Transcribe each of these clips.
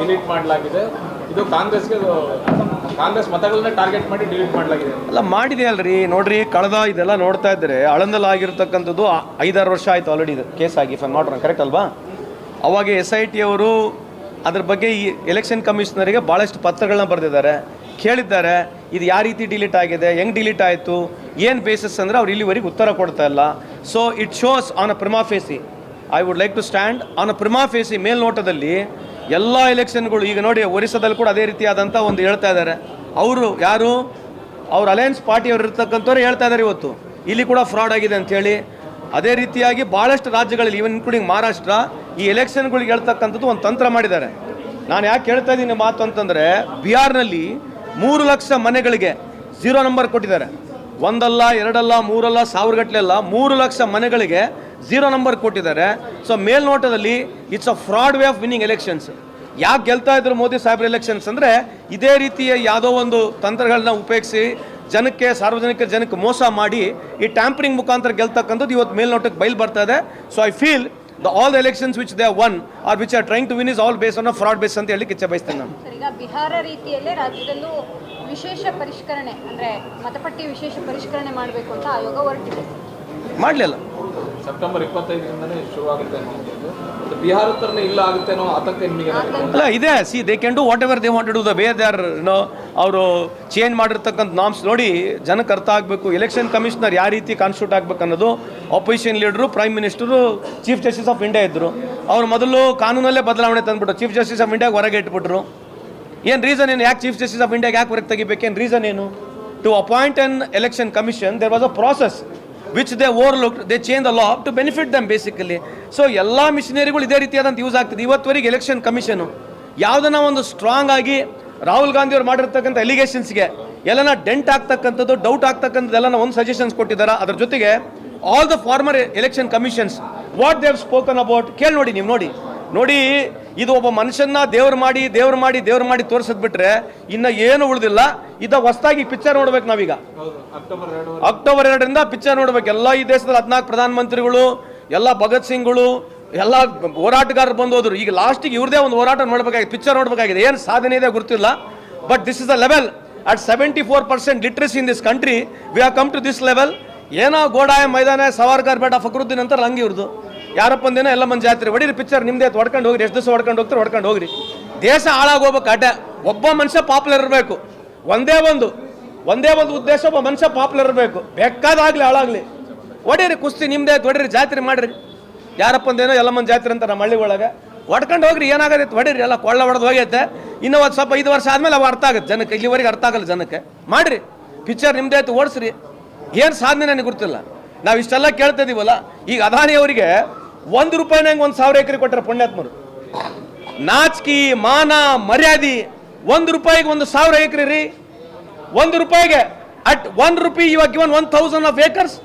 Delete ಮಾಡಲಾಗಿದೆ. ಇದು ಕಾಂಗ್ರೆಸ್ಗೆ, ಕಾಂಗ್ರೆಸ್ ಮತಗಳನ್ನ ಟಾರ್ಗೆಟ್ ಮಾಡಿ ಡಿಲೀಟ್ ಮಾಡಲಾಗಿದೆ. ಅಲ್ಲ, ಮಾಡಿದೆ ಅಲ್ರಿ. ನೋಡ್ರಿ, ಕಳೆದ ಇದೆಲ್ಲ ನೋಡ್ತಾ ಇದ್ರೆ ಆಳಂದಲ್ಲಿ ಆಗಿರ್ತಕ್ಕಂಥದ್ದು ಐದಾರು ವರ್ಷ ಆಯ್ತು ಆಲ್ರೆಡಿ ಇದು ಕೇಸ್ ಆಗಿ ಫನ್ ಮಾಡ್ರ ಕರೆಕ್ಟ್ ಅಲ್ವಾ? ಅವಾಗ ಎಸ್ ಐ ಟಿ ಅವರು ಅದ್ರ ಬಗ್ಗೆ ಈ ಎಲೆಕ್ಷನ್ ಕಮಿಷನರಿಗೆ ಭಾಳಷ್ಟು ಪತ್ರಗಳನ್ನ ಬರೆದಿದ್ದಾರೆ. ಕೇಳಿದ್ದಾರೆ, ಇದು ಯಾವ ರೀತಿ ಡಿಲೀಟ್ ಆಗಿದೆ, ಹೆಂಗ್ ಡಿಲೀಟ್ ಆಯಿತು, ಏನು ಬೇಸಿಸ್ ಅಂದರೆ ಅವ್ರು ಇಲ್ಲಿವರೆಗೆ ಉತ್ತರ ಕೊಡ್ತಾ ಇಲ್ಲ. So it shows on a prima facie I would like to stand on a prima facie ಮೇಲ್ನೋಟದಲ್ಲಿ ಎಲ್ಲ ಎಲೆಕ್ಷನ್ಗಳು ಈಗ ನೋಡಿ ಒರಿಸ್ಸಾದಲ್ಲಿ ಕೂಡ ಅದೇ ರೀತಿಯಾದಂಥ ಒಂದು ಹೇಳ್ತಾ ಇದ್ದಾರೆ. ಅವರು ಯಾರು? ಅವ್ರ ಅಲಯನ್ಸ್ ಪಾರ್ಟಿಯವರು ಇರ್ತಕ್ಕಂಥವ್ರು ಹೇಳ್ತಾ ಇದ್ದಾರೆ ಇವತ್ತು. ಇಲ್ಲಿ ಕೂಡ ಫ್ರಾಡ್ ಆಗಿದೆ ಅಂಥೇಳಿ ಅದೇ ರೀತಿಯಾಗಿ ಭಾಳಷ್ಟು ರಾಜ್ಯಗಳಲ್ಲಿ ಇವನ್ ಇನ್ಕ್ಲೂಡಿಂಗ್ ಮಹಾರಾಷ್ಟ್ರ, ಈ ಎಲೆಕ್ಷನ್ಗಳಿಗೆ ಹೇಳ್ತಕ್ಕಂಥದ್ದು ಒಂದು ತಂತ್ರ ಮಾಡಿದ್ದಾರೆ. ನಾನು ಯಾಕೆ ಹೇಳ್ತಾ ಇದ್ದೀನಿ ಮಾತು ಅಂತಂದರೆ, ಬಿಹಾರ್ನಲ್ಲಿ ಮೂರು ಲಕ್ಷ ಮನೆಗಳಿಗೆ ಝೀರೋ ನಂಬರ್ ಕೊಟ್ಟಿದ್ದಾರೆ. ಒಂದಲ್ಲ, ಎರಡಲ್ಲ, ಮೂರಲ್ಲ ಸಾವಿರ ಗಟ್ಟಲೆ ಅಲ್ಲ ಮೂರು ಲಕ್ಷ ಮನೆಗಳಿಗೆ ಝೀರೋ ನಂಬರ್ ಕೊಟ್ಟಿದ್ದಾರೆ. So ಮೇಲ್ನೋಟದಲ್ಲಿ it's a fraud way of winning elections ಯಾಕೆ ಗೆಲ್ತಾ ಇದ್ರು ಮೋದಿ ಸಾಹೇಬ್ರ ಎಲೆಕ್ಷನ್ಸ್ ಅಂದರೆ ಇದೇ ರೀತಿಯ ಯಾವುದೋ ಒಂದು ತಂತ್ರಗಳನ್ನ ಉಪಯೋಗಿಸಿ ಜನಕ್ಕೆ, ಸಾರ್ವಜನಿಕ ಜನಕ್ಕೆ ಮೋಸ ಮಾಡಿ ಈ ಟ್ಯಾಂಪರಿಂಗ್ ಮುಖಾಂತರ ಗೆಲ್ತಕ್ಕಂಥದ್ದು ಇವತ್ತು ಮೇಲ್ನೋಟಕ್ಕೆ ಬಯಲು ಬರ್ತಾ ಇದೆ. So I feel the all the elections which they won or which are trying to win is all base on fraud base ಅಂತ ಹೇಳಿ ಕಿಚ್ಚ ಬಯಸ್ತೇನೆ ನಾನು. ಬಿಹಾರ ರೀತಿಯಲ್ಲೇ ರಾಜ್ಯದಲ್ಲೂ ವಿಶೇಷ ಪರಿಷ್ಕರಣೆ, ಅಂದ್ರೆ ಮತಪಟ್ಟಿ ವಿಶೇಷ ಪರಿಷ್ಕರಣೆ ಮಾಡಬೇಕು ಅಂತ ಆಯೋಗ ಹೊರಟಿದೆ. ಮಾಡಲಿಲ್ಲ. ಸೆಪ್ಟೆಂಬರ್ ಇಪ್ಪತ್ತೈದರಿಂದನೇ ಶುರುವಾಗುತ್ತೆ ಬಿಹಾರ ಇಲ್ಲ ಆಗುತ್ತೆ ಅನ್ನೋ ಆತಂಕ ನಿಮಗೆ ಅಲ್ಲ ಇದೆ. See they can do whatever they want do the way they are no ಅವರು ಚೇಂಜ್ ಮಾಡಿರ್ತಕ್ಕಂಥ ನಾಮ್ಸ್ ನೋಡಿ ಜನಕ್ಕೆ ಅರ್ಥ ಆಗಬೇಕು. ಎಲೆಕ್ಷನ್ ಕಮಿಷನರ್ ಯಾವ ರೀತಿ ಕಾನ್ಸ್ಟಿಟ್ಯೂಟ್ ಆಗಬೇಕು ಅನ್ನೋದು opposition leader prime minister chief justice of India ಇದ್ದರು ಅವ್ರು ಮೊದಲು ಕಾನೂನಲ್ಲೇ ಬದಲಾವಣೆ ತಂದ್ಬಿಟ್ಟು ಚೀಫ್ ಜಸ್ಟಿಸ್ ಆಫ್ ಇಂಡಿಯಾಗೆ ಹೊರಗೆ ಇಟ್ಬಿಟ್ರು. ಏನು ರೀಸನ್ ಏನು? ಯಾಕೆ ಚೀಫ್ ಜಸ್ಟಿಸ್ ಆಫ್ ಇಂಡಿಯಾಗೆ ಯಾಕೆ ಹೊರಗೆ ತೆಗಿಬೇಕೇನು ರೀಸನ್ ಏನು? To appoint an election commission there was a process which they overlook they change the law to benefit them basically so ಎಲ್ಲ ಮಿಷನರಿಗಳು ಇದೇ ರೀತಿಯಾದಂಥ ಯೂಸ್ ಆಗ್ತದೆ. ಇವತ್ತುವರೆಗೆ ಎಲೆಕ್ಷನ್ ಕಮಿಷನು ಯಾವುದನ್ನ ಒಂದು ಸ್ಟ್ರಾಂಗ್ ಆಗಿ ರಾಹುಲ್ ಗಾಂಧಿ ಅವರು ಮಾಡಿರ್ತಕ್ಕಂಥ ಎಲಿಗೇಷನ್ಸ್ಗೆ ಎಲ್ಲನ ಡೆಂಟ್ ಆಗ್ತಕ್ಕಂಥದ್ದು ಡೌಟ್ ಆಗ್ತಕ್ಕಂಥದ್ದೆಲ್ಲ ಒಂದು ಸಜೆಷನ್ಸ್ ಕೊಟ್ಟಿದ್ದಾರೆ. ಅದ್ರ ಜೊತೆಗೆ all the former election commissions what they've spoken about ಕೇಳಿ ನೋಡಿ ನೀವು ನೋಡಿ. ನೋಡಿ ಇದು ಒಬ್ಬ ಮನುಷ್ಯನ ದೇವ್ರ ಮಾಡಿ ದೇವ್ರ ಮಾಡಿ ದೇವ್ರ ಮಾಡಿ ತೋರಿಸದ್ ಬಿಟ್ರೆ ಇನ್ನ ಏನು ಉಳಿದಿಲ್ಲ. ಇದ ಹೊಸದಾಗಿ ಪಿಕ್ಚರ್ ನೋಡ್ಬೇಕು ನಾವೀಗ. ಅಕ್ಟೋಬರ್ ಎರಡು ಅಕ್ಟೋಬರ್ ಎರಡರಿಂದ ಪಿಕ್ಚರ್ ನೋಡ್ಬೇಕು. ಎಲ್ಲ ಈ ದೇಶದಲ್ಲಿ ಹದಿನಾಲ್ಕು ಪ್ರಧಾನಮಂತ್ರಿಗಳು, ಎಲ್ಲ ಭಗತ್ ಸಿಂಗ್ಗಳು, ಎಲ್ಲ ಹೋರಾಟಗಾರರು ಬಂದು ಹೋದ್ರು. ಈಗ ಲಾಸ್ಟಿಗೆ ಇವ್ರದೇ ಒಂದು ಹೋರಾಟ ನೋಡ್ಬೇಕಾಗಿದೆ ಪಿಕ್ಚರ್ ನೋಡ್ಬೇಕಾಗಿದೆ. ಏನು ಸಾಧನೆ ಇದೆ ಗೊತ್ತಿಲ್ಲ. But this is the level at seventy four percent literacy in this country we have come to this level ಏನೋ ಗೋಡಾಯ ಮೈದಾನ ಸವಾರ್ಗಾರ್ ಬೇಡ ಫಕ್ರುದ್ದೀನ್ ಅಂತಾರೆ, ಹಂಗೆ ಯಾರಪ್ಪ ಒಂದಿನ ಎಲ್ಲ ಮಂದಿ ಜಾತ್ರೆ, ಹೊಡೀರಿ ಪಿಕ್ಚರ್ ನಿಮ್ದೇ ಹೊಡ್ಕೊಂಡು ಹೋಗ್ರಿ, ಎಷ್ಟು ದಿವಸ ಹೊಡ್ಕೊಂಡು ಹೋಗ್ತಾರೆ ಹೊಡ್ಕೊಂಡು ಹೋಗ್ರಿ. ದೇಶ ಹಾಳಾಗೋಗ್ಬೇಕು ಅಡ್ಡ. ಒಬ್ಬ ಮನುಷ್ಯ ಪಾಪ್ಯುಲರ್ ಇರಬೇಕು. ಒಂದೇ ಒಂದು ಒಂದೇ ಒಂದು ಉದ್ದೇಶ, ಒಬ್ಬ ಮನುಷ್ಯ ಪಾಪ್ಯುಲರ್ ಇರಬೇಕು. ಬೇಕಾದಾಗಲಿ ಹಾಳಾಗಲಿ. ಹೊಡೀರಿ, ಕುಸ್ತಿ ನಿಮ್ದೇ ಹೊಡೀರಿ, ಜಾತ್ರೆ ಮಾಡ್ರಿ. ಯಾರಪ್ಪ ಒಂದೇನೋ ಎಲ್ಲ ಮಂದಿ ಜಾತ್ರೆ ಅಂತ ನಮ್ಮ ಹಳ್ಳಿ ಒಳಗೆ ಹೊಡ್ಕೊಂಡು ಹೋಗ್ರಿ, ಏನಾಗತ್ತೆ ಹೊಡೀರಿ, ಎಲ್ಲ ಕೊಳ್ಳ ಹೊಡೆದು ಹೋಗೈತೆ. ಇನ್ನೂ ಒಂದು ಸ್ವಲ್ಪ ಐದು ವರ್ಷ ಆದಮೇಲೆ ಅವು ಅರ್ಥ ಆಗುತ್ತೆ ಜನಕ್ಕೆ. ಇಲ್ಲಿವರೆಗೆ ಅರ್ಥ ಆಗಲ್ಲ ಜನಕ್ಕೆ. ಮಾಡ್ರಿ. ಪಿಕ್ಚರ್ ನಿಮ್ದೇ, ಆಯ್ತು, ಓಡಿಸ್ರಿ. ಏನು ಸಾಧನೆ ನನಗೆ ಗೊತ್ತಿಲ್ಲ. ನಾವು ಇಷ್ಟೆಲ್ಲ ಕೇಳ್ತಾ ಇದೀವಲ್ಲ. ಈಗ ಅದಾನಿ ಅವರಿಗೆ ಒಂದು ರೂಪಾಯಿನಾಗ ಒಂದು ಸಾವಿರ ಎಕರೆ ಕೊಟ್ಟರೆ ಪುಣ್ಯಾತ್ಮರು. ನಾಚಿಕೆ, ಮಾನ, ಮರ್ಯಾದೆ, ಒಂದು ರೂಪಾಯಿಗೆ ಒಂದು ಸಾವಿರ ಎಕರೆ ರೀ. ಒಂದು ರೂಪಾಯಿಗೆ ಅಟ್ ಒನ್ ರುಪಿ ಇವಾಗ given one thousand of acres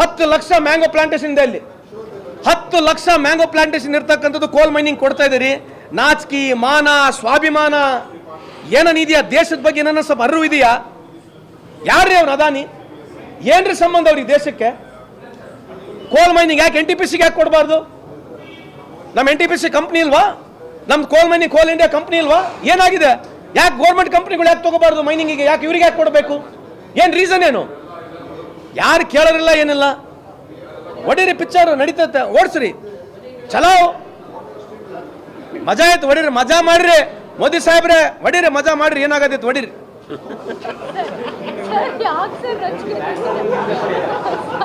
ಹತ್ತು ಲಕ್ಷ ಮ್ಯಾಂಗೋ ಪ್ಲಾಂಟೇಶನ್ ಇದೆ ಅಲ್ಲಿ. ಹತ್ತು ಲಕ್ಷ ಮ್ಯಾಂಗೋ ಪ್ಲಾಂಟೇಶನ್ ಇರ್ತಕ್ಕಂಥದ್ದು ಕೋಲ್ ಮೈನಿಂಗ್ ಕೊಡ್ತಾ ಇದ್ದೀರಿ ನಾಚಿಕೆ, ಮಾನ, ಸ್ವಾಭಿಮಾನ ಏನನಿದೆಯಾ ದೇಶದ ಬಗ್ಗೆ ಏನನ್ನ ಸ್ವಲ್ಪ ಅರಿವು ಇದೆಯಾ? ಯಾರ್ರೀ ಅವ್ರು ಅದಾನಿ? ಏನ್ರಿ ಸಂಬಂಧ ಅವ್ರಿಗೆ ದೇಶಕ್ಕೆ? ಕೋಲ್ ಮೈನಿಂಗ್ ಯಾಕೆ ಎನ್ ಟಿ ಪಿ ಸಿಗೆ ಯಾಕೆ ಕೊಡಬಾರ್ದು? ನಮ್ಮ N T P C company ಇಲ್ವಾ? ನಮ್ಮ ಕೋಲ್ ಮೈನಿಂಗ್ ಕೋಲ್ ಇಂಡಿಯಾ ಕಂಪ್ನಿ ಇಲ್ವಾ? ಏನಾಗಿದೆ? ಯಾಕೆ ಗೌರ್ಮೆಂಟ್ ಕಂಪ್ನಿಗಳು ಯಾಕೆ ತಗೋಬಾರ್ದು ಮೈನಿಂಗಿಗೆ ಯಾಕೆ ಇವ್ರಿಗೆ ಯಾಕೆ ಕೊಡಬೇಕು? ಏನು ರೀಸನ್ ಏನು? ಯಾರು ಕೇಳೋರಿಲ್ಲ ಏನಿಲ್ಲ? ಹೊಡೀರಿ ಪಿಕ್ಚರ್ ನಡೀತೈತೆ, ಓಡಿಸ್ರಿ. ಚಲೋ ಮಜಾ ಆಯ್ತು ಹೊಡೀರಿ ಮಜಾ ಮಾಡ್ರಿ. ಮೋದಿ ಸಾಹೇಬ್ರೆ, ಒಡೀರಿ, ಮಜಾ ಮಾಡ್ರಿ, ಏನಾಗತ್ತೈತೆ ಹೊಡೀರಿ